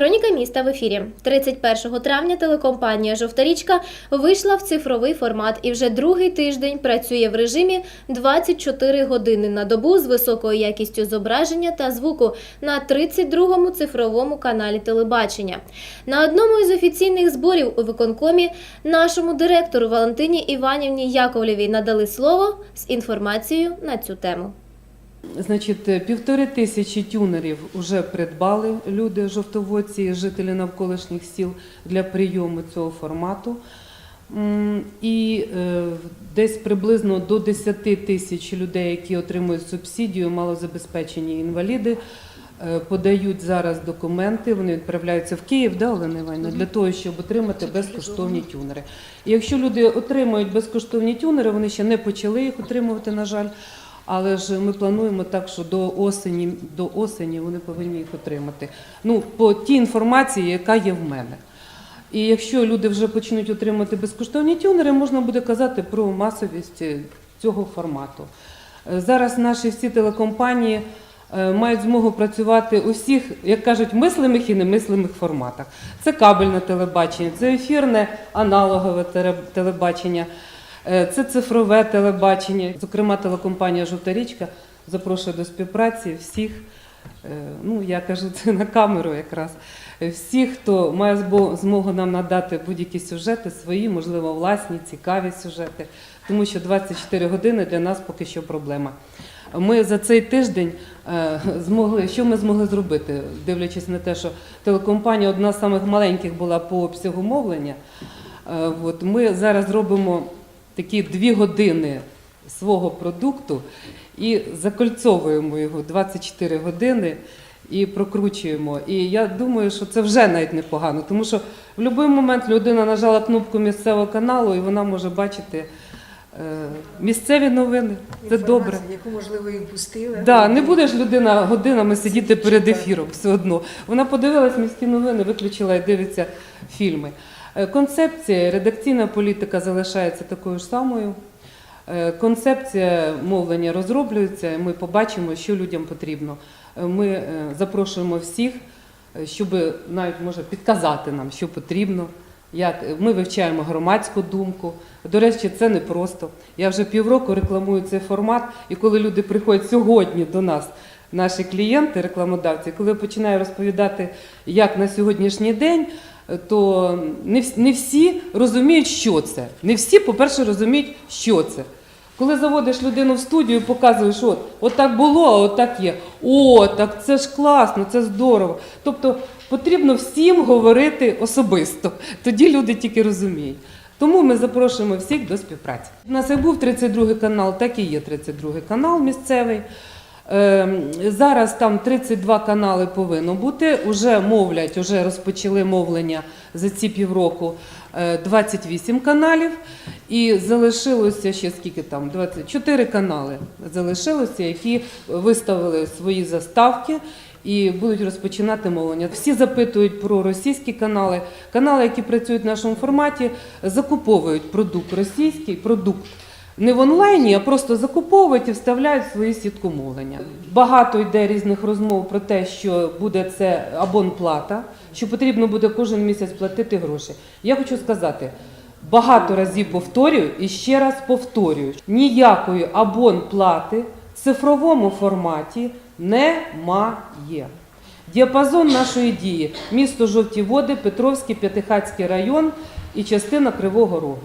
Хроніка міста в ефірі. 31 травня телекомпанія Жовта річка вийшла в цифровий формат і вже другий тиждень працює в режимі 24 години на добу з високою якістю зображення та звуку на 32-му цифровому каналі телебачення. На одному із офіційних зборів у виконкомі нашому директору Валентині Іванівні Яковлєвій надали слово з інформацією на цю тему. Значить, е, півтори тисячі тюнерів вже придбали люди, жовтоводці, жителі навколишніх сіл для прийому цього формату. І е, десь приблизно до 10 тисяч людей, які отримують субсидію, малозабезпечені інваліди, е, подають зараз документи, вони відправляються в Київ, да, Олена Іванівна, для того, щоб отримати безкоштовні тюнери. І якщо люди отримують безкоштовні тюнери, вони ще не почали їх отримувати, на жаль. Але ж ми плануємо так, що до осені, до осені вони повинні їх отримати. Ну, по тій інформації, яка є в мене. І якщо люди вже почнуть отримати безкоштовні тюнери, можна буде казати про масовість е, цього формату. Е, Зараз наші всі телекомпанії е, мають змогу працювати у всіх, як кажуть, мислимих і немислимих форматах. Це кабельне телебачення, це ефірне аналогове телебачення. Е, Це цифрове телебачення. Зокрема, телекомпанія Жовта річка запрошує до співпраці всіх, е, ну я кажу це на камеру якраз. Всіх, хто має змогу нам надати будь-які сюжети, свої, можливо, власні, цікаві сюжети, тому що 24 години для нас поки що проблема. Ми за цей тиждень е, змогли, що ми змогли зробити, дивлячись на те, що телекомпанія одна з самих маленьких була по обсягу мовлення. От ми зараз робимо такі дві години свого продукту і закольцовуємо його 24 години і прокручуємо. І я думаю, що це вже навіть непогано, тому що в будь-який момент людина нажала кнопку місцевого каналу і вона може бачити е, місцеві новини. Це добре. Яку можливо і пустили. Да, не буде ж людина годинами сидіти перед ефіром все одно. Вона подивилась міські новини, виключила і дивиться фільми. Е, Концепція, редакційна політика залишається такою ж самою. Е, Концепція мовлення розроблюється, ми побачимо, що людям потрібно. Е, Ми запрошуємо всіх, щоб навіть може підказати нам, що потрібно. Як ми вивчаємо громадську думку. До речі, це не просто. Я вже півроку рекламую цей формат, і коли люди приходять сьогодні до нас, наші клієнти, рекламодавці, коли починаю розповідати, як на сьогоднішній день, то не всі, розуміють, що це. Не всі, по-перше, розуміють, що це. Коли заводиш людину в студію і показуєш, от, от так було, а от так є. О, так це ж класно, це здорово. Тобто потрібно всім говорити особисто. Тоді люди тільки розуміють. Тому ми запрошуємо всіх до співпраці. У нас як був 32 канал, так і є 32 канал місцевий. Ем, Зараз там 32 канали повинно бути. Уже мовлять, уже розпочали мовлення за ці півроку е, 28 каналів. І залишилося ще скільки там? 24 канали залишилося, які виставили свої заставки і будуть розпочинати мовлення. Всі запитують про російські канали. Канали, які працюють в нашому форматі, закуповують продукт російський, продукт не в онлайні, а просто закуповують і вставляють в свою сітку мовлення. Багато йде різних розмов про те, що буде це абонплата, що потрібно буде кожен місяць платити гроші. Я хочу сказати. Багато разів повторюю і ще раз повторюю: ніякої абонплати в цифровому форматі немає. Діапазон нашої дії місто Жовті Води, Петровський, П'ятихатський район і частина Кривого Рогу.